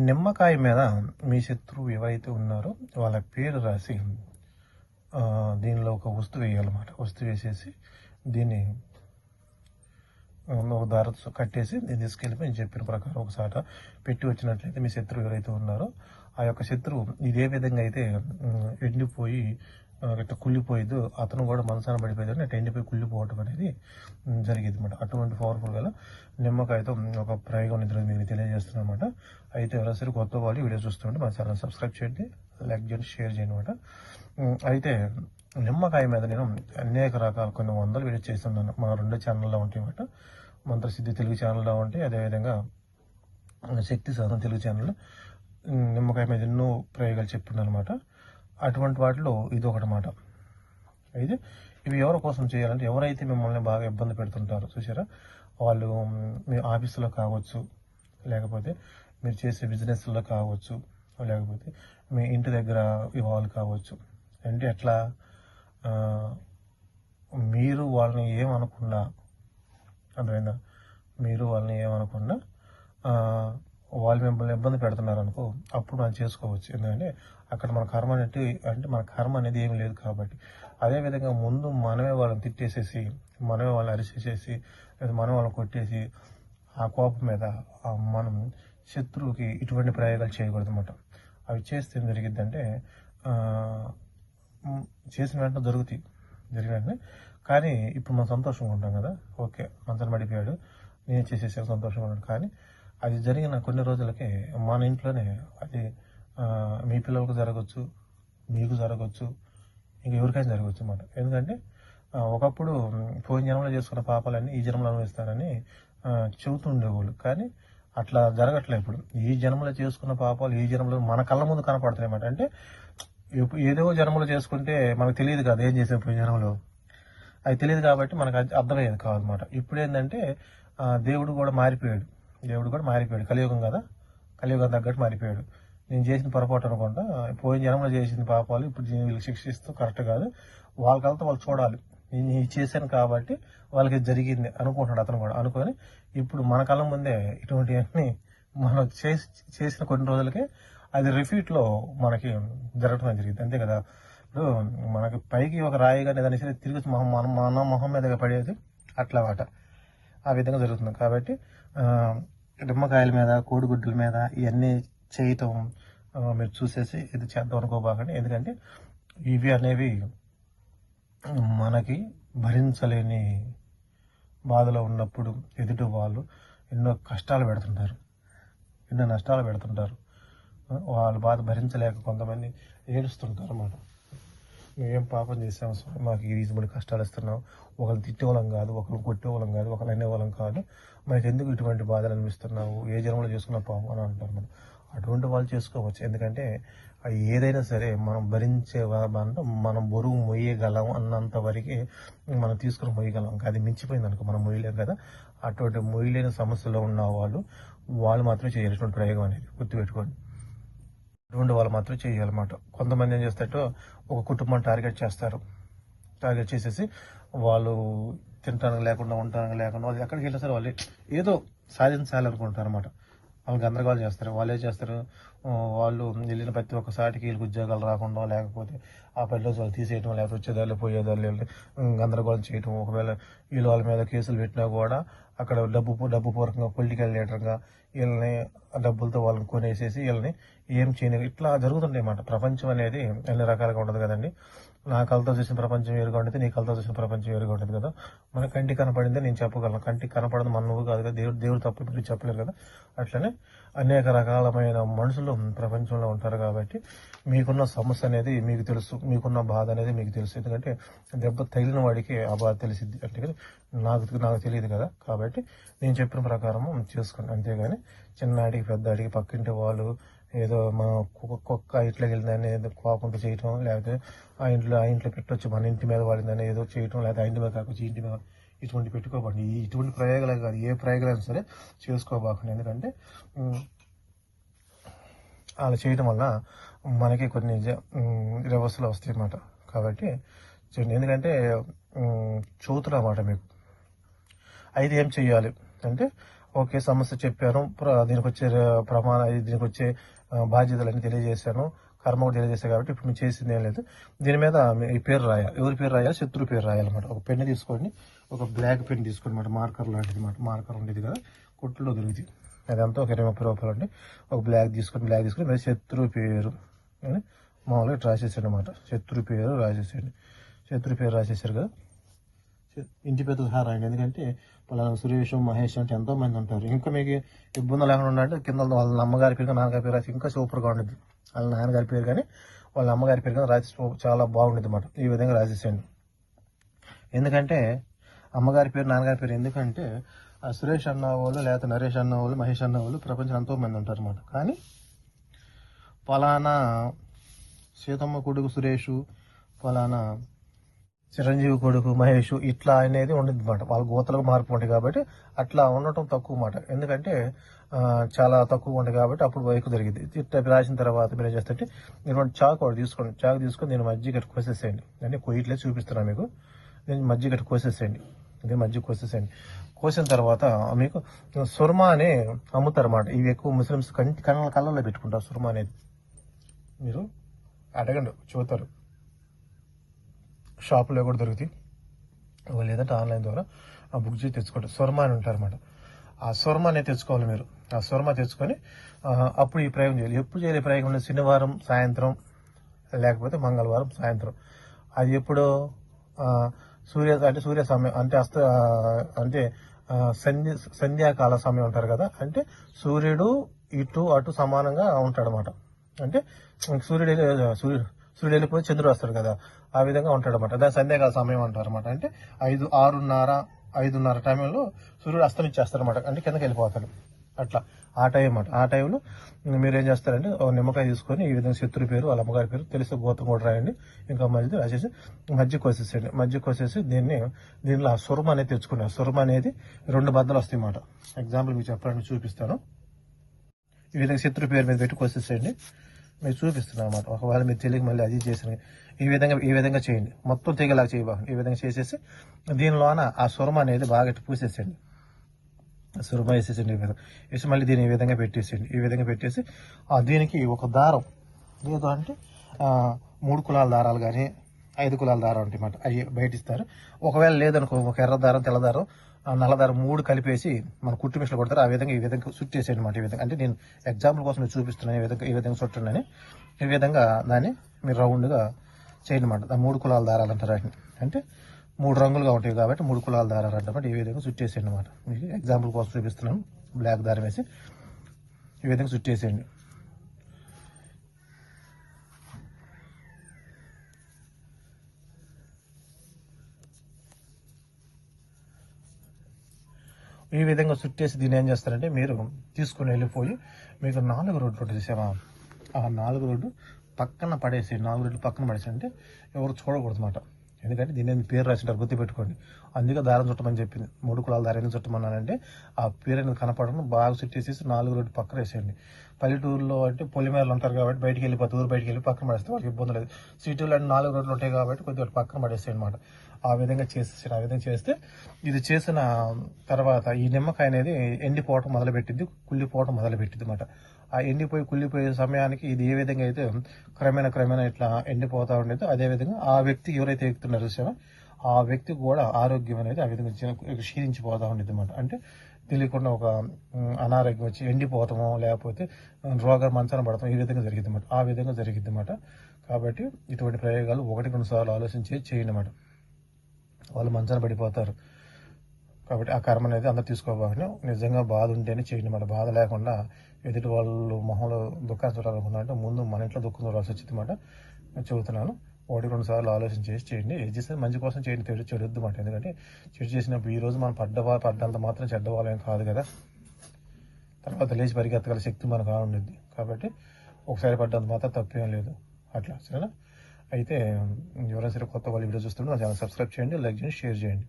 నిమ్మకాయ మీద మీ శత్రువు ఎవరైతే ఉన్నారో వాళ్ళ పేరు రాసి దీనిలో ఒక వస్తువు వేయాలన్నమాట. వస్తువు వేసేసి దీన్ని ఒక దారతో కట్టేసి దీన్ని తీసుకెళ్ళిపోయి నేను చెప్పిన ప్రకారం ఒకసారి పెట్టి వచ్చినట్లయితే మీ శత్రువు ఎవరైతే ఉన్నారో ఆ యొక్క శత్రువు ఇదే విధంగా అయితే ఎండిపోయి ఇట్లా కుళ్ళిపోయేదో అతను కూడా మనసాన పడిపోయేది అంటే ఎండిపోయి కుళ్ళిపోవటం అనేది జరిగేది అనమాట అటువంటి పవర్ఫుల్ గల నిమ్మకాయతో ఒక ప్రయోగం నిద్ర మీకు తెలియజేస్తున్నాను అనమాట అయితే ఎవరైనా కొత్త వాళ్ళు వీడియో చూస్తుంటే మన ఛానల్ సబ్స్క్రైబ్ చేయండి లైక్ చేయండి షేర్ చేయండి అనమాట అయితే నిమ్మకాయ మీద నేను అనేక రకాల కొన్ని వందలు వీడియో చేస్తున్నాను. మన రెండు ఛానల్లో ఉంటాయి అనమాట మంత్రసిద్ధి తెలుగు ఛానల్లో ఉంటాయి. అదేవిధంగా శక్తి సాధన తెలుగు ఛానల్లో నిమ్మకాయ మీద ఎన్నో ప్రయోగాలు చెప్తున్నాను అనమాట అటువంటి వాటిలో ఇది ఒకటమాట అయితే ఇవి ఎవరి కోసం చేయాలంటే ఎవరైతే మిమ్మల్ని బాగా ఇబ్బంది పెడుతుంటారో చూసారా వాళ్ళు మీ ఆఫీసులో కావచ్చు లేకపోతే మీరు చేసే బిజినెస్లో కావచ్చు లేకపోతే మీ ఇంటి దగ్గర ఇవాళ కావచ్చు. అంటే ఎట్లా మీరు వాళ్ళని ఏమనకుండా అర్థమైందా? మీరు వాళ్ళని ఏమనకుండా వాళ్ళు మిమ్మల్ని ఇబ్బంది పెడుతున్నారు. అనుకో అప్పుడు మనం చేసుకోవచ్చు. ఎందుకంటే అక్కడ మన కర్మ అనేది అంటే మన కర్మ అనేది ఏమీ లేదు కాబట్టి. అదేవిధంగా ముందు మనమే వాళ్ళని తిట్టేసేసి మనమే వాళ్ళని అరిసేసేసి లేదా మనం వాళ్ళని కొట్టేసి ఆ కోపం మీద మనం శత్రువుకి ఇటువంటి ప్రయోగాలు చేయకూడదు అనమాట అవి చేస్తే ఏం జరిగిద్దంటే చేసిన వెంటనే దొరుకుతాయి. జరిగిన వెంటనే. కానీ ఇప్పుడు మనం సంతోషంగా ఉంటాం కదా. ఓకే మంచం పడిపోయాడు నేను చేసేసాను సంతోషంగా ఉన్నాడు కానీ అది జరిగిన కొన్ని రోజులకే మన ఇంట్లోనే అది మీ పిల్లలకు జరగచ్చు మీకు జరగచ్చు ఇంక ఎవరికైనా జరగచ్చు అన్నమాట. ఎందుకంటే ఒకప్పుడు పోయిన జన్మలో చేసుకున్న పాపాలన్నీ ఈ జన్మలో అనుభవిస్తానని చెబుతుండేవాళ్ళు కానీ అట్లా జరగట్లే ఇప్పుడు. ఈ జన్మలో చేసుకున్న పాపాలు ఈ జన్మలో మన కళ్ళ ముందు కనపడుతున్నాయి అంటే ఏదో జన్మలో చేసుకుంటే మనకు తెలియదు కదా ఏం చేసాం పోయిన జన్మలో. అది తెలియదు కాబట్టి మనకు అర్థమయ్యేది కాదనమాట ఇప్పుడు ఏంటంటే దేవుడు కూడా మారిపోయాడు. దేవుడు కూడా మారిపోయాడు. కలియుగం కదా? కలియుగం తగ్గట్టు మారిపోయాడు. నేను చేసిన పొరపాటు అనుకుంటా పోయిన జన్మలో చేసిన పాపాలు ఇప్పుడు వీళ్ళకి శిక్షిస్తూ కరెక్ట్ కాదు. వాళ్ళకంతా వాళ్ళు చూడాలి. నేను ఇది చేశాను కాబట్టి వాళ్ళకి జరిగింది అనుకుంటున్నాడు అతను కూడా. అనుకొని ఇప్పుడు మన కాలం ముందే ఇటువంటివన్నీ మనం చేసి చేసిన కొన్ని రోజులకే అది రిపీట్లో మనకి జరగటం జరిగింది. అంతే కదా? ఇప్పుడు మనకి పైకి ఒక రాయి కానీ ఏదైనా సరే తిరిగి మన మన మొహం మీద పడేది అట్లా వాట ఆ విధంగా జరుగుతుంది. కాబట్టి నిమ్మకాయల మీద కోడిగుడ్ల మీద ఇవన్నీ చేయటం మీరు చూసేసి ఇది చేద్దాం అనుకోబాకండి. ఎందుకంటే ఇవి అనేవి మనకి భరించలేని బాధలో ఉన్నప్పుడు ఎదుటి వాళ్ళు ఎన్నో కష్టాలు పెడుతుంటారు. ఎన్నో నష్టాలు పెడుతుంటారు. వాళ్ళ బాధ భరించలేక కొంతమంది ఏడుస్తుంటారు అన్నమాట. మేమేం పాపం చేసాము స్వామి మాకు ఈ రీజనబుల్ కష్టాలు ఇస్తున్నాం. ఒకరు తిట్టేవాళ్ళం కాదు ఒకరిని కొట్టేవాళ్ళం కాదు ఒకరిని అనేవాళ్ళం కాదు. మనకి ఎందుకు ఇటువంటి బాధలు అనిపిస్తున్నావు? ఏ జన్మలో చేసుకున్న పాపం అని అంటారు మనం. అటువంటి వాళ్ళు చేసుకోవచ్చు. ఎందుకంటే అది ఏదైనా సరే మనం భరించే మనం బరువు మొయ్యగలం అన్నంత వరకే మనం తీసుకుని మొయ్యగలం. అది మించిపోయింది అనుకో మనం మొయ్యలేం కదా. అటువంటి మొయ్యలేని సమస్యలో ఉన్న వాళ్ళు వాళ్ళు మాత్రమే చేయాల్సిన ప్రయోగం అనేది గుర్తుపెట్టుకోండి. అటువంటి వాళ్ళు మాత్రం చేయాలన్నమాట. కొంతమంది ఏం చేస్తారో ఒక కుటుంబం టార్గెట్ చేస్తారు. టార్గెట్ చేసేసి వాళ్ళు తినటానికి లేకుండా ఉండటానికి లేకుండా వాళ్ళు ఎక్కడికి వెళ్ళినా సరే వాళ్ళు ఏదో సాధించాలనుకుంటారు అనమాట వాళ్ళు గందరగోళం చేస్తారు. వాళ్ళే చేస్తారు? వాళ్ళు వెళ్ళిన ప్రతి ఒక్కసారికి వీళ్ళకి ఉద్యోగాలు రాకుండా లేకపోతే ఆ పనిలో వాళ్ళు తీసేయటం లేకపోతే వచ్చేదాళ్ళు పోయేదాళ్ళు గందరగోళం చేయటం. ఒకవేళ వీళ్ళు వాళ్ళ మీద కేసులు పెట్టినా కూడా అక్కడ డబ్బు డబ్బు పూర్వకంగా పొలిటికల్ లీడర్గా వీళ్ళని డబ్బులతో వాళ్ళని కొనేసేసి వీళ్ళని ఏం చేయని ఇట్లా జరుగుతుంటాయి అన్నమాట. ప్రపంచం అనేది ఎన్ని రకాలుగా ఉండదు కదండి. నా కళ్ళతో చూసిన ప్రపంచం వేరుగా ఉంటుంది నీ కళ్ళతో చూసిన ప్రపంచం వేరుగా ఉంటుంది కదా. మన కంటికి కనపడిందే నేను చెప్పగలను. కంటికి కనపడదు మన నువ్వు కాదు కదా. దేవుడు దేవుడు తప్ప ఇప్పుడు చెప్పలేరు కదా. అట్లనే అనేక రకాలమైన మనుషులు ప్రపంచంలో ఉంటారు కాబట్టి మీకున్న సమస్య అనేది మీకు తెలుసు. మీకున్న బాధ అనేది మీకు తెలుసు. ఎందుకంటే దెబ్బ తగిలిన వాడికి ఆ బాధ తెలిసింది అంటే కదా నాకు నాకు తెలియదు కదా. కాబట్టి నేను చెప్పిన ప్రకారం చేసుకోండి అంతేగాని చిన్నాడికి పెద్దాడికి పక్కింటి వాళ్ళు ఏదో మన కుక్క కుక్క ఇంట్లోకి వెళ్ళిందని ఏదో కోపంతో చేయటం లేకపోతే ఆ ఇంట్లో ఆ ఇంట్లో పెట్టొచ్చు మన ఇంటి మీద వాడిందని ఏదో చేయటం లేకపోతే ఆ ఇంటి మీద కాకపోతే ఇంటి మీద ఇటువంటి పెట్టుకోబండి ఇటువంటి ప్రయోగాలు కాదు ఏ ప్రయోగాలైనా సరే చేసుకోబాకండి. ఎందుకంటే అలా చేయడం వల్ల మనకి కొన్ని వ్యవస్థలు వస్తాయి అన్నమాట కాబట్టి చూడండి. ఎందుకంటే చూతులు అన్నమాట మీకు. అయితే ఏం చేయాలి అంటే ఓకే సమస్య చెప్పాను. దీనికి వచ్చే ప్రమాణ దీనికి వచ్చే ఆ, బాధ్యతలన్నీ తెలియజేశాను. కర్మ కూడా తెలియజేశాను కాబట్టి ఇప్పుడు మేము చేసింది ఏం లేదు. దీని మీద ఈ పేరు రాయాలి. ఎవరి పేరు రాయాలి? శత్రు పేరు రాయాలన్నమాట. ఒక పెన్ తీసుకోండి. ఒక బ్లాక్ పెన్ తీసుకోండి అనమాట మార్కర్ లాంటిది మాట మార్కర్ ఉండేది కదా. కొట్టులో దొరికింది. అదంతా ఒక ఇరవై ముప్పై రూపాయలు అండి. ఒక బ్లాక్ తీసుకొని బ్లాక్ తీసుకొని మీద శత్రు పేరు. అని మామూలుగా రాసేసాడు అనమాట శత్రు పేరు రాసేసాడు శత్రు పేరు రాసేసారు కదా. ఇంటి పెద్ద సహా రాయండి ఎందుకంటే పలానా సురేష్ మహేష్ అంటే ఎంతో మంది ఉంటారు. ఇంకా మీకు ఇబ్బంది లేకుండా ఉండాలంటే కింద వాళ్ళ అమ్మగారి పేరు నాన్నగారి పేరు రాసి ఇంకా సూపర్గా ఉండేది వాళ్ళ నాన్నగారి పేరు కానీ వాళ్ళ అమ్మగారి పేరు కానీ రాసి చాలా బాగుండేది అన్నమాట. ఈ విధంగా రాసేసాను ఎందుకంటే అమ్మగారి పేరు నాన్నగారి పేరు ఎందుకంటే ఆ సురేష్ అన్న వాళ్ళు లేకపోతే నరేష్ అన్న వాళ్ళు మహేష్ అన్న వాళ్ళు ప్రపంచం ఎంతో మంది ఉంటారు అన్నమాట. కానీ పలానా సీతమ్మ కొడుకు సురేషు పలానా చిరంజీవి కొడుకు మహేష్ ఇట్లా అనేది ఉండదు అనమాట వాళ్ళ గోతలకు మార్పు ఉంటుంది కాబట్టి అట్లా ఉండటం తక్కువ మాట. ఎందుకంటే చాలా తక్కువ ఉంది కాబట్టి అప్పుడు వైకు జరిగింది ఇట్లా రాసిన తర్వాత మీరు ఏం చేస్తుంటే మీరు చాకు ఒకటి తీసుకోండి. చాకు తీసుకొని నేను మజ్జిగ గట్టు కోసేసేయండి. అంటే కొయ్యట్లే చూపిస్తున్నాను మీకు. నేను మజ్జిగ గట్టు కోసేసేయండి. ఇది మజ్జిగ కోసేసేయండి. కోసిన తర్వాత మీకు సుర్మా అని అమ్ముతారు అన్నమాట ఇవి ఎక్కువ ముస్లిమ్స్ కంటి కళ్ళ కళ్ళల్లో పెట్టుకుంటారు సుర్మా అనేది. మీరు అడగండి చూతారు షాపులో కూడా దొరుకుతాయి. లేదంటే ఆన్లైన్ ద్వారా ఆ బుక్ చేసి తెచ్చుకోండి. స్వర్మ అని ఉంటారన్నమాట. ఆ స్వర్మ అనేది తెచ్చుకోవాలి మీరు. ఆ స్వర్మ తెచ్చుకొని అప్పుడు ఈ ప్రయోగం చేయాలి. ఎప్పుడు చేయాలి ప్రయోగం? అంటే శనివారం సాయంత్రం లేకపోతే మంగళవారం సాయంత్రం. అది ఎప్పుడు సూర్య అంటే సూర్య సమయం అంటే అస్త అంటే సంధ్య సంధ్యాకాల సమయం అంటారు కదా అంటే సూర్యుడు ఇటు అటు సమానంగా ఉంటాడు అనమాట అంటే సూర్యుడు సూర్యుడు సూర్యుడు వెళ్ళిపోయి చంద్రుడు వస్తాడు కదా. ఆ విధంగా ఉంటాడు అనమాట దాని సంధ్యాకాల సమయం అంటారు అనమాట అంటే ఐదు ఆరున్నర ఐదున్నర టైంలో సూర్యుడు అస్తమిచ్చేస్తాడు అనమాట అంటే కిందకి వెళ్ళిపోతాడు. అట్లా. ఆ టైం అన్నమాట. ఆ టైంలో మీరు ఏం చేస్తారంటే ఒక నిమ్మకాయ తీసుకొని ఈ విధంగా శత్రు పేరు వాళ్ళ అమ్మగారి పేరు తెలిసి గోతం కూడా రాయండి. ఇంకా మధ్య రాసేసి మజ్జి కోసేసేయండి. మజ్జి కోసేసి దీన్ని దీనిలో ఆ సురమ అనేది తెచ్చుకున్నారు సురమ అనేది రెండు బద్దలు వస్తాయి అన్నమాట. ఎగ్జాంపుల్ మీకు చెప్పడానికి చూపిస్తాను. ఈ విధంగా శత్రు పేరు మీద పెట్టి కోసేసేయండి. మీరు చూపిస్తున్నారు అనమాట ఒకవేళ మీరు తెలియక మళ్ళీ అది చేసిన ఈ విధంగా ఈ విధంగా చేయండి. మొత్తం తెగేలాగా చేయబాకండి. ఈ విధంగా చేసేసి దీనిలోన ఆ సురమ అనేది బాగా పూసేసేయండి. సురమ వేసేసండి ఈ విధంగా. వేసి మళ్ళీ దీన్ని ఈ విధంగా పెట్టేసేయండి. ఈ విధంగా పెట్టేసి ఆ దీనికి ఒక దారం లేదు అంటే మూడు కులాల దారాలు కానీ ఐదు కులాల దారం అన్నమాట అవి బయట ఇస్తారు ఒకవేళ లేదనుకో ఒక ఎర్ర దారం తెల్ల దారం ఆ మూడు కలిపేసి మన కుట్టు మిషన్లో కొడతారు. ఆ విధంగా ఈ విధంగా చుట్టేసేయండి అనమాట ఈ విధంగా. అంటే నేను ఎగ్జాంపుల్ కోసం నేను చూపిస్తున్నాను ఈ విధంగా ఈ విధంగా చుట్టండి ఈ విధంగా దాన్ని మీరు రౌండ్గా చేయండి అనమాట మూడు కులాల దారాలు అంటారు వాటిని. అంటే మూడు రంగులుగా ఉంటాయి కాబట్టి మూడు కులాల దారాలు అంటారు. ఈ విధంగా చుట్టేసేయండి అనమాట మీకు ఎగ్జాంపుల్ కోసం చూపిస్తున్నాను. బ్లాక్ దారం వేసి ఈ విధంగా చుట్టేసేయండి ఈ విధంగా చుట్టేసి దీన్ని ఏం చేస్తారంటే మీరు తీసుకుని వెళ్ళిపోయి మీకు నాలుగు రోడ్లు ఉంటుంది చూసావా ఆ నాలుగు రోడ్డు పక్కన పడేసి నాలుగు రోడ్లు పక్కన పడేసి అంటే ఎవరు చూడకూడదు అనమాట ఎందుకంటే దీని మీద పేరు రాసింటారు గుర్తుపెట్టుకోండి. అందుకే దారం చుట్టమని చెప్పింది. మూడు కులాల దారం చుట్టమన్నానంటే ఆ పేరు అనేది కనపడడం బాగా చుట్టేసేసి నాలుగు రోడ్డు పక్కన వేసేయండి. పల్లెటూరులో అంటే పొలిమేరలు ఉంటారు కాబట్టి బయటికి వెళ్ళిపోతే ఊరు బయటికి వెళ్ళి పక్కన పడేస్తే వాళ్ళకి ఇబ్బంది లేదు. సిటీలో నాలుగు రోడ్లు ఉంటాయి కాబట్టి కొద్దిగా పక్కన పడేస్తాయి అనమాట ఆ విధంగా చేసేసి ఆ విధంగా చేస్తే ఇది చేసిన తర్వాత ఈ నిమ్మకాయ అనేది ఎండిపోవటం మొదలుపెట్టింది కుళ్ళిపోవటం మొదలుపెట్టింది అనమాట ఆ ఎండిపోయి కుళ్ళిపోయే సమయానికి ఇది ఏ విధంగా అయితే క్రమేణా క్రమేణా ఇట్లా ఎండిపోతూ ఉండేదో అదే విధంగా ఆ వ్యక్తి ఎవరైతే ఎక్కుతున్నారో చూసామో ఆ వ్యక్తి కూడా ఆరోగ్యం అనేది ఆ విధంగా క్షీణించిపోతూ ఉండేది అనమాట అంటే తెలియకుండా ఒక అనారోగ్యం వచ్చి ఎండిపోవటమో లేకపోతే రోగ మంచాన పడతాం ఈ విధంగా జరిగింది అన్నమాట. ఆ విధంగా జరిగింది అనమాట కాబట్టి ఇటువంటి ప్రయోగాలు ఒకటి రెండు సార్లు ఆలోచించి చేయండి అన్నమాట. వాళ్ళు మంచాన పడిపోతారు. కాబట్టి ఆ కర్మ అనేది అందరు తీసుకోవాలి నిజంగా బాధ ఉంటేనే చేయండి. మన బాధ లేకుండా ఎదుటి వాళ్ళు మొహంలో దుఃఖాన్ని చూడాలనుకున్నారంటే ముందు మన ఇంట్లో దుఃఖం చూడాల్సి వచ్చింది అనమాట నేను చెబుతున్నాను. ఒకటి రెండు సార్లు ఆలోచన చేసి చేయండి. ఏది చేస్తే మంచి కోసం చేయండి. చెడు చెడొద్దు మాట. ఎందుకంటే చెడు చేసినప్పుడు ఈ రోజు మనం పడ్డవా పడ్డంత మాత్రం చెడ్డవాళ్ళం కాదు కదా. తర్వాత లేచి పరిగెత్తగల శక్తి మనకు ఉండిద్ది. కాబట్టి ఒకసారి పడ్డంత మాత్రం తప్పేం లేదు. అట్లా. సరేనా? అయితే ఎవరైనా సరే కొత్త వాళ్ళు వీడియో చూస్తుంటే నా ఛానల్ సబ్స్క్రైబ్ చేయండి లైక్ చేయండి షేర్ చేయండి.